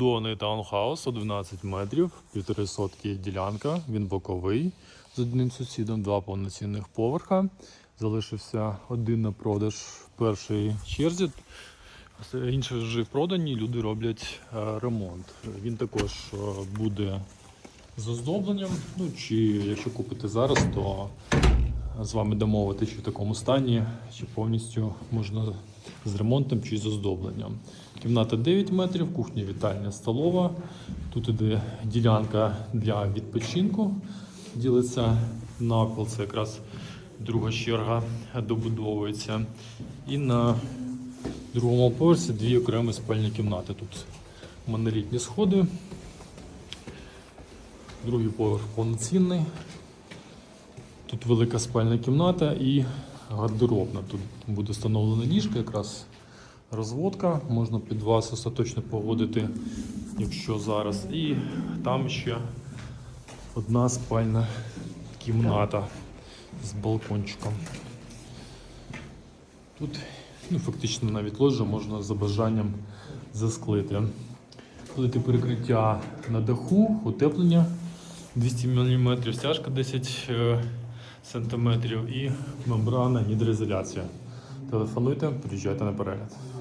Доний таунхаус 11 метрів, півтори сотки ділянка, він боковий з одним сусідом, два повноцінних поверха. Залишився один на продаж в першій черзі. Інші вже продані, люди роблять е, ремонт. Він також е, буде з оздобленням. Ну чи якщо купите зараз, то з вами домовити, чи в такому стані, чи повністю можна з ремонтом чи з оздобленням. Кімната 9 метрів, кухня, вітальня, столова. Тут іде ділянка для відпочинку. Ділиться навпіл, це якраз друга черга добудовується. І на другому поверсі дві окремі спальні кімнати. Тут монолітні сходи. Другий поверх повноцінний. Тут велика спальна кімната і гардеробна. Тут буде встановлена ліжка, якраз розводка. Можна під вас остаточно погодити, якщо зараз. І там ще одна спальна кімната з балкончиком. Тут ну, фактично навіть ложа можна за бажанням засклити. Плити перекриття на даху, утеплення 200 мм, стяжка 10 е, см і мембрана гідроізоляція. Телефонуйте, приїжджайте на перегляд.